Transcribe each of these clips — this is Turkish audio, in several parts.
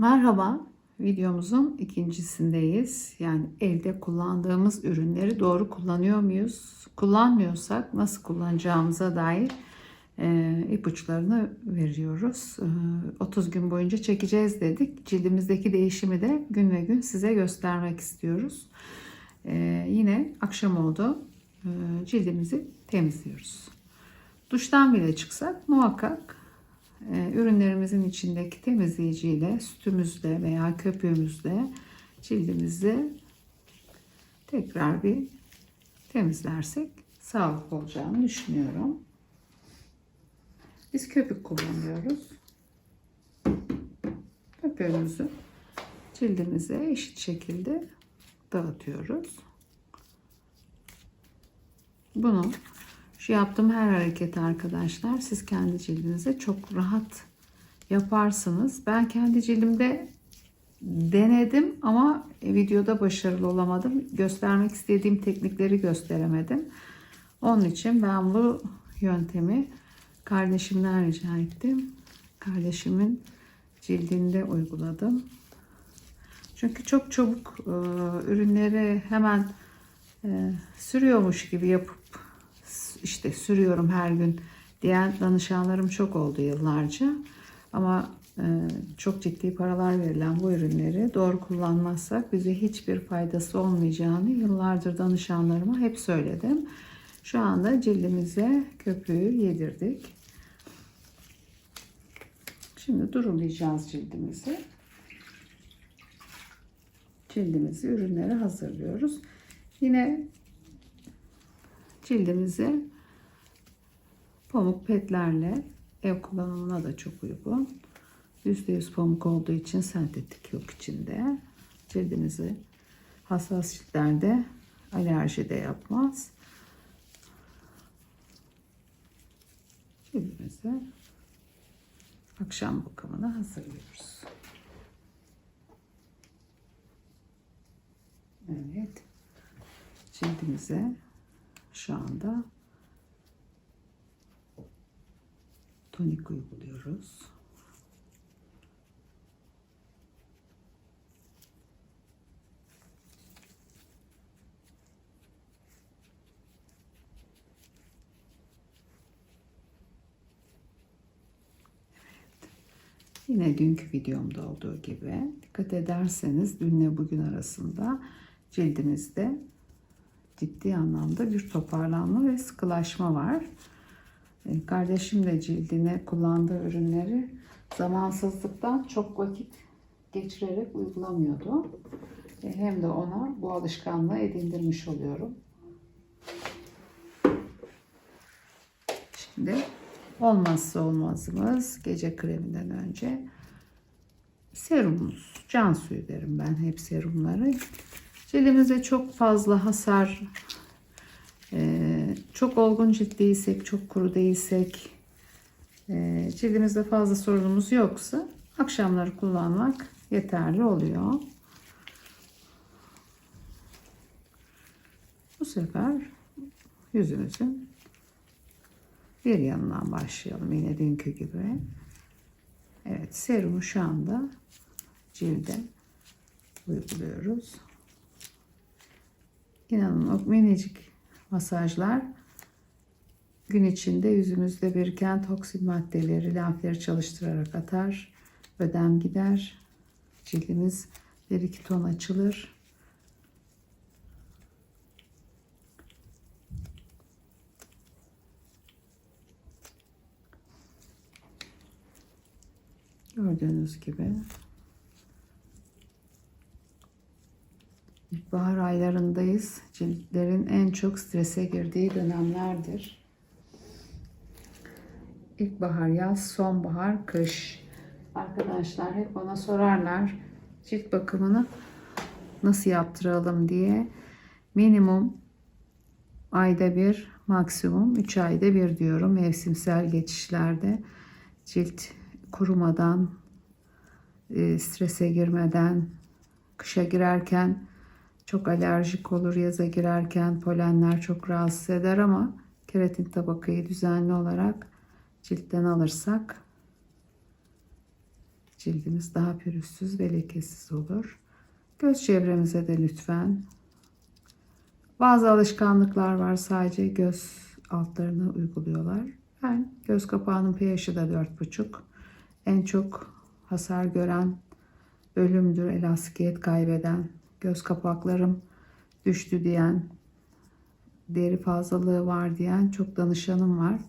Merhaba, videomuzun ikincisindeyiz. Yani evde kullandığımız ürünleri doğru kullanıyor muyuz? Kullanmıyorsak nasıl kullanacağımıza dair e, ipuçlarını veriyoruz. E, 30 gün boyunca çekeceğiz dedik. Cildimizdeki değişimi de gün ve gün size göstermek istiyoruz. E, yine akşam oldu. E, cildimizi temizliyoruz. Duştan bile çıksak muhakkak ürünlerimizin içindeki temizleyiciyle sütümüzle veya köpüğümüzle cildimizi tekrar bir temizlersek sağlıklı olacağını düşünüyorum. Biz köpük kullanıyoruz. Köpüğümüzü cildimize eşit şekilde dağıtıyoruz. Bunu şu yaptığım her hareket arkadaşlar siz kendi cildinize çok rahat yaparsınız. Ben kendi cildimde denedim ama videoda başarılı olamadım. Göstermek istediğim teknikleri gösteremedim. Onun için ben bu yöntemi kardeşimden rica ettim. Kardeşimin cildinde uyguladım. Çünkü çok çabuk e, ürünleri hemen e, sürüyormuş gibi yapıp işte sürüyorum her gün diyen danışanlarım çok oldu yıllarca. Ama e, çok ciddi paralar verilen bu ürünleri doğru kullanmazsak bize hiçbir faydası olmayacağını yıllardır danışanlarıma hep söyledim. Şu anda cildimize köpüğü yedirdik. Şimdi durulayacağız cildimizi. Cildimizi ürünlere hazırlıyoruz. Yine cildimizi pamuk petlerle ev kullanımına da çok uygun. %100 pamuk olduğu için sentetik yok içinde. Cildimizi hassas ciltlerde alerji de yapmaz. Cildimizi akşam bakımına hazırlıyoruz. Evet. Cildimize şu anda tonik uyguluyoruz. Yine dünkü videomda olduğu gibi dikkat ederseniz dünle bugün arasında cildimizde ciddi anlamda bir toparlanma ve sıkılaşma var. E, kardeşim de cildine kullandığı ürünleri zamansızlıktan çok vakit geçirerek uygulamıyordu. E, hem de ona bu alışkanlığı edindirmiş oluyorum. Şimdi olmazsa olmazımız gece kreminden önce serumumuz. Can suyu derim ben hep serumları. Cildimize çok fazla hasar, e, çok olgun cilt değilsek, çok kuru değilsek, e, cildimizde fazla sorunumuz yoksa akşamları kullanmak yeterli oluyor. Bu sefer yüzümüzün bir yanından başlayalım yine dünkü gibi. Evet serumu şu anda cilde uyguluyoruz. İnanın o minicik masajlar gün içinde yüzümüzde biriken toksin maddeleri, lenfleri çalıştırarak atar. Ödem gider. Cildimiz bir iki ton açılır. Gördüğünüz gibi İlkbahar aylarındayız. Ciltlerin en çok strese girdiği dönemlerdir. İlkbahar, yaz, sonbahar, kış. Arkadaşlar hep bana sorarlar cilt bakımını nasıl yaptıralım diye. Minimum ayda bir, maksimum 3 ayda bir diyorum mevsimsel geçişlerde. Cilt kurumadan, e, strese girmeden, kışa girerken çok alerjik olur yaza girerken polenler çok rahatsız eder ama keratin tabakayı düzenli olarak ciltten alırsak cildimiz daha pürüzsüz ve lekesiz olur. Göz çevremize de lütfen. Bazı alışkanlıklar var sadece göz altlarına uyguluyorlar. Ben göz kapağının pH'i de 4,5. En çok hasar gören bölümdür, elastikiyet kaybeden, göz kapaklarım düştü diyen, deri fazlalığı var diyen çok danışanım var.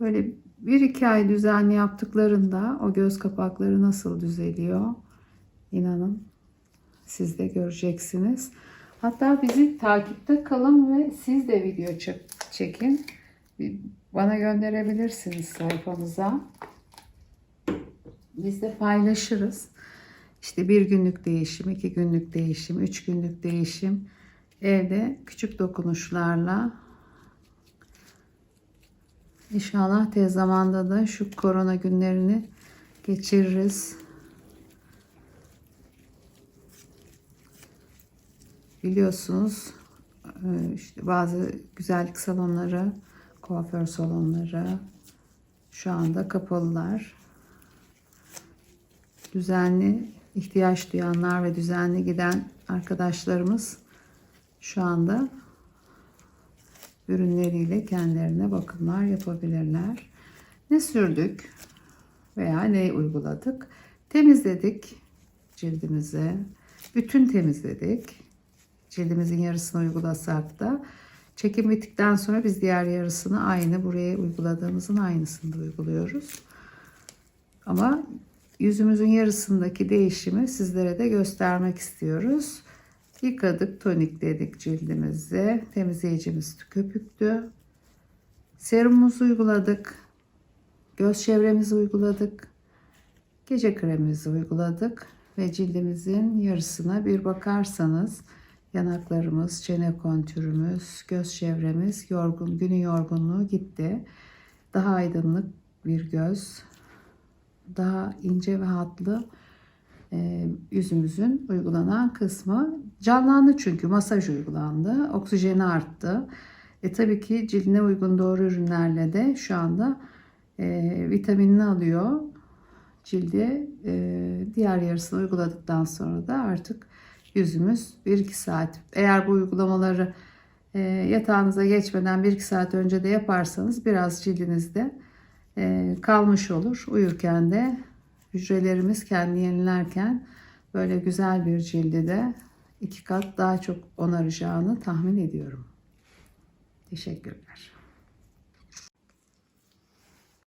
Böyle bir iki ay düzenli yaptıklarında o göz kapakları nasıl düzeliyor? İnanın siz de göreceksiniz. Hatta bizi takipte kalın ve siz de video çek- çekin. Bana gönderebilirsiniz sayfanıza. Biz de paylaşırız. İşte bir günlük değişim, iki günlük değişim, üç günlük değişim. Evde küçük dokunuşlarla İnşallah tez zamanda da şu korona günlerini geçiririz. Biliyorsunuz e, işte bazı güzellik salonları, kuaför salonları şu anda kapalılar. Düzenli ihtiyaç duyanlar ve düzenli giden arkadaşlarımız şu anda ürünleriyle kendilerine bakımlar yapabilirler. Ne sürdük veya ne uyguladık? Temizledik cildimizi. Bütün temizledik. Cildimizin yarısını uygulasak da çekim bittikten sonra biz diğer yarısını aynı buraya uyguladığımızın aynısını uyguluyoruz. Ama yüzümüzün yarısındaki değişimi sizlere de göstermek istiyoruz. Yıkadık, tonikledik cildimizi. Temizleyicimiz köpüktü. Serumumuzu uyguladık. Göz çevremizi uyguladık. Gece kremimizi uyguladık. Ve cildimizin yarısına bir bakarsanız yanaklarımız, çene kontürümüz, göz çevremiz, yorgun, günün yorgunluğu gitti. Daha aydınlık bir göz, daha ince ve hatlı e, yüzümüzün uygulanan kısmı canlandı çünkü masaj uygulandı. Oksijeni arttı. E tabii ki cildine uygun doğru ürünlerle de şu anda e, vitaminini alıyor. Cilde e, diğer yarısını uyguladıktan sonra da artık yüzümüz 1-2 saat. Eğer bu uygulamaları e, yatağınıza geçmeden 1-2 saat önce de yaparsanız biraz cildinizde kalmış olur. Uyurken de hücrelerimiz kendini yenilerken böyle güzel bir cildi de iki kat daha çok onaracağını tahmin ediyorum. Teşekkürler.